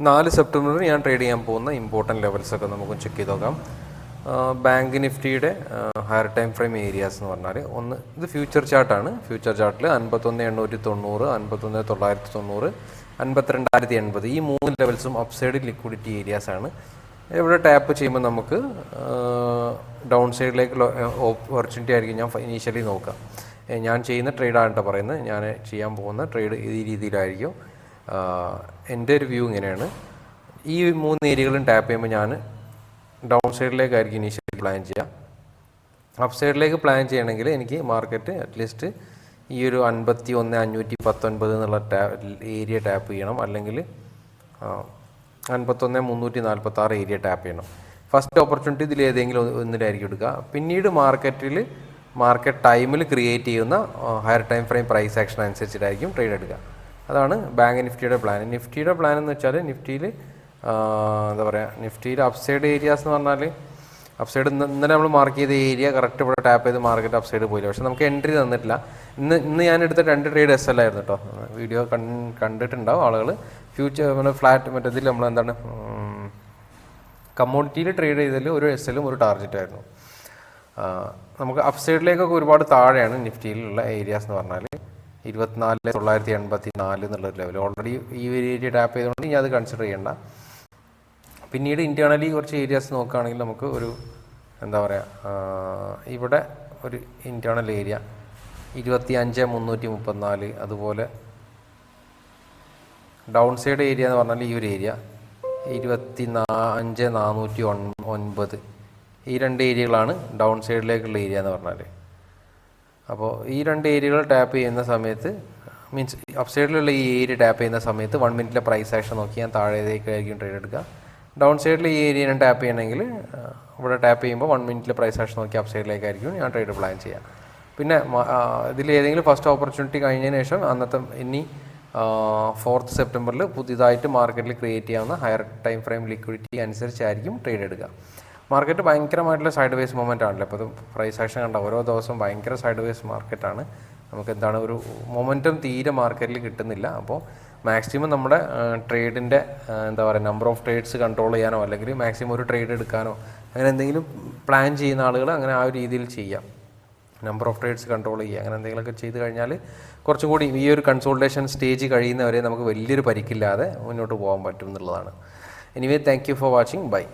നാല് സെപ്റ്റംബറിന് ഞാൻ ട്രേഡ് ചെയ്യാൻ പോകുന്ന ഇമ്പോർട്ടന്റ് ലെവൽസൊക്കെ നമുക്ക് ചെക്ക് ചെയ്ത് നോക്കാം. ബാങ്ക് നിഫ്റ്റിയുടെ ഹയർ ടൈം ഫ്രെയിം ഏരിയാസ് എന്ന് പറഞ്ഞാൽ ഒന്ന് ഇത് ഫ്യൂച്ചർ ചാർട്ടാണ് ഫ്യൂച്ചർ ചാർട്ടിൽ അൻപത്തൊന്ന് എണ്ണൂറ്റി തൊണ്ണൂറ് അൻപത്തൊന്ന് തൊള്ളായിരത്തി തൊണ്ണൂറ് അൻപത്തിരണ്ടായിരത്തി എൺപത്. ഈ മൂന്ന് ലെവൽസും അപ്സൈഡ് ലിക്വിഡിറ്റി ഏരിയാസ് ആണ്. ഇവിടെ ടാപ്പ് ചെയ്യുമ്പോൾ നമുക്ക് ഡൗൺ സൈഡിലേക്ക് ഓപ്പർച്യൂണിറ്റി ആയിരിക്കും. ഞാൻ ഇനീഷ്യലി നോക്കുക ഞാൻ ചെയ്യുന്ന ട്രേഡാണ് കേട്ടോ പറയുന്നത്. ഞാൻ ചെയ്യാൻ പോകുന്ന ട്രേഡ് ഈ രീതിയിലായിരിക്കും. എന്റെ ഒരു വ്യൂ ഇങ്ങനെയാണ്. ഈ മൂന്ന് ഏരിയകളും ടാപ്പ് ചെയ്യുമ്പോൾ ഞാൻ ഡൗൺ സൈഡിലേക്കായിരിക്കും ഇനീഷ്യലി പ്ലാൻ ചെയ്യുക. അപ്പ് സൈഡിലേക്ക് പ്ലാൻ ചെയ്യണമെങ്കിൽ എനിക്ക് മാർക്കറ്റ് അറ്റ്ലീസ്റ്റ് ഈ ഒരു അൻപത്തി ഒന്ന് അഞ്ഞൂറ്റി പത്തൊൻപത് എന്നുള്ള ടാ ഏരിയ ടാപ്പ് ചെയ്യണം. അല്ലെങ്കിൽ അൻപത്തൊന്ന് മുന്നൂറ്റി നാൽപ്പത്തി ആറ് ഏരിയ ടാപ്പ് ചെയ്യണം. ഫസ്റ്റ് ഓപ്പർച്യൂണിറ്റി ഇതിൽ ഏതെങ്കിലും ഒന്നിലായിരിക്കും എടുക്കുക. പിന്നീട് മാർക്കറ്റിൽ മാർക്കറ്റ് ടൈമിൽ ക്രിയേറ്റ് ചെയ്യുന്ന higher time frame price action അനുസരിച്ചിട്ടായിരിക്കും trade എടുക്കുക. അതാണ് ബാങ്ക് നിഫ്റ്റിയുടെ പ്ലാൻ. നിഫ്റ്റിയുടെ പ്ലാൻ എന്ന് വെച്ചാൽ നിഫ്റ്റിയിൽ എന്താ പറയുക നിഫ്റ്റിയിൽ അപ്സൈഡ് ഏരിയാസ് എന്ന് പറഞ്ഞാൽ അപ്സൈഡ് ഇന്നലെ നമ്മൾ മാർക്ക് ചെയ്ത ഏരിയ കറക്റ്റ് ഇവിടെ ടാപ്പ് ചെയ്ത് മാർക്കറ്റ് അപ്സൈഡ് പോയില്ല. പക്ഷെ നമുക്ക് എൻട്രി തന്നിട്ടില്ല. ഇന്ന് ഇന്ന് ഞാൻ എടുത്ത രണ്ട് ട്രേഡ് എസ് എൽ ആയിരുന്നു കേട്ടോ വീഡിയോ കണ്ടിട്ടുണ്ടാവും ആളുകൾ ഫ്യൂച്ചർ നമ്മുടെ ഫ്ലാറ്റ് മറ്റേ ഇതിൽ നമ്മൾ എന്താണ് കമ്മോഡിറ്റിയിൽ ട്രേഡ് ചെയ്തതിൽ ഒരു എസ് എല്ലും ഒരു ടാർജറ്റായിരുന്നു നമുക്ക് അപ്സൈഡിലേക്കൊക്കെ ഒരുപാട് താഴെയാണ് നിഫ്റ്റിയിലുള്ള ഏരിയാസ് എന്ന് പറഞ്ഞാൽ ഇരുപത്തിനാല് തൊള്ളായിരത്തി എൺപത്തി നാല് എന്നുള്ളൊരു ലെവൽ ഓൾറെഡി ഈ ഏരിയ ടാപ്പ് ചെയ്തുകൊണ്ട് ഇനി അത് കൺസിഡർ ചെയ്യേണ്ട. പിന്നീട് ഇന്റേർണലി കുറച്ച് ഏരിയാസ് നോക്കുകയാണെങ്കിൽ നമുക്ക് ഒരു എന്താ പറയുക ഇവിടെ ഒരു ഇന്റേർണൽ ഏരിയ ഇരുപത്തി അഞ്ച് മുന്നൂറ്റി മുപ്പത്തിനാല് അതുപോലെ ഡൗൺ സൈഡ് ഏരിയ എന്ന് പറഞ്ഞാൽ ഈ ഒരു ഏരിയ ഇരുപത്തി നാ അഞ്ച് നാനൂറ്റി ഒൻ ഒൻപത്. ഈ രണ്ട് ഏരിയകളാണ് ഡൗൺ സൈഡിലേക്കുള്ള ഏരിയ എന്ന് പറഞ്ഞാൽ അപ്പോൾ ഈ രണ്ട് ഏരിയകൾ ടാപ്പ് ചെയ്യുന്ന സമയത്ത് മീൻസ് അപ്സൈഡിലുള്ള ഈ ഏരിയ ടാപ്പ് ചെയ്യുന്ന സമയത്ത് വൺ മിനിറ്റിലെ പ്രൈസ് ആക്ഷൻ നോക്കി ഞാൻ താഴേക്കായിരിക്കും ട്രേഡ് എടുക്കുക. ഡൗൺ സൈഡിൽ ഈ ഏരിയ ഞാൻ ടാപ്പ് ചെയ്യണമെങ്കിൽ ഇവിടെ ടാപ്പ് ചെയ്യുമ്പോൾ വൺ മിനിറ്റിലെ പ്രൈസ് ആക്ഷൻ നോക്കി അപ്സൈഡിലേക്കായിരിക്കും ഞാൻ ട്രേഡ് പ്ലാൻ ചെയ്യുക. പിന്നെ ഇതിൽ ഏതെങ്കിലും ഫസ്റ്റ് ഓപ്പർച്യൂണിറ്റി കഴിഞ്ഞതിന് ശേഷം അന്നത്തെ ഇനി ഫോർത്ത് സെപ്റ്റംബറിൽ പുതിയതായിട്ട് മാർക്കറ്റിൽ ക്രിയേറ്റ് ചെയ്യാവുന്ന ഹയർ ടൈം ഫ്രെയിം ലിക്വിഡിറ്റി അനുസരിച്ചായിരിക്കും ട്രേഡ് എടുക്കുക. മാർക്കറ്റ് ഭയങ്കരമായിട്ടുള്ള സൈഡ് വേസ് മൂവ്മെന്റ് ആണല്ലോ ഇപ്പോൾ പ്രൈസ് ആക്ഷൻ കണ്ട ഓരോ ദിവസവും ഭയങ്കര സൈഡ് വേസ് മാർക്കറ്റാണ് നമുക്ക് എന്താണ് ഒരു മൊമെന്റം തീരെ മാർക്കറ്റിൽ കിട്ടുന്നില്ല. അപ്പോൾ മാക്സിമം നമ്മുടെ ട്രേഡിന്റെ എന്താ പറയുക നമ്പർ ഓഫ് ട്രേഡ്സ് കൺട്രോൾ ചെയ്യാനോ അല്ലെങ്കിൽ മാക്സിമം ഒരു ട്രേഡ് എടുക്കാനോ അങ്ങനെ എന്തെങ്കിലും പ്ലാൻ ചെയ്യുന്ന ആളുകൾ അങ്ങനെ ആ ഒരു രീതിയിൽ ചെയ്യാം. നമ്പർ ഓഫ് ട്രേഡ്സ് കൺട്രോൾ ചെയ്യുക അങ്ങനെ എന്തെങ്കിലുമൊക്കെ ചെയ്ത് കഴിഞ്ഞാൽ കുറച്ചും കൂടി ഈ ഒരു കൺസൾട്ടേഷൻ സ്റ്റേജ് കഴിയുന്നവരെ നമുക്ക് വലിയൊരു പരിക്കില്ലാതെ മുന്നോട്ട് പോകാൻ പറ്റും എന്നുള്ളതാണ്. Anyway thank you for watching bye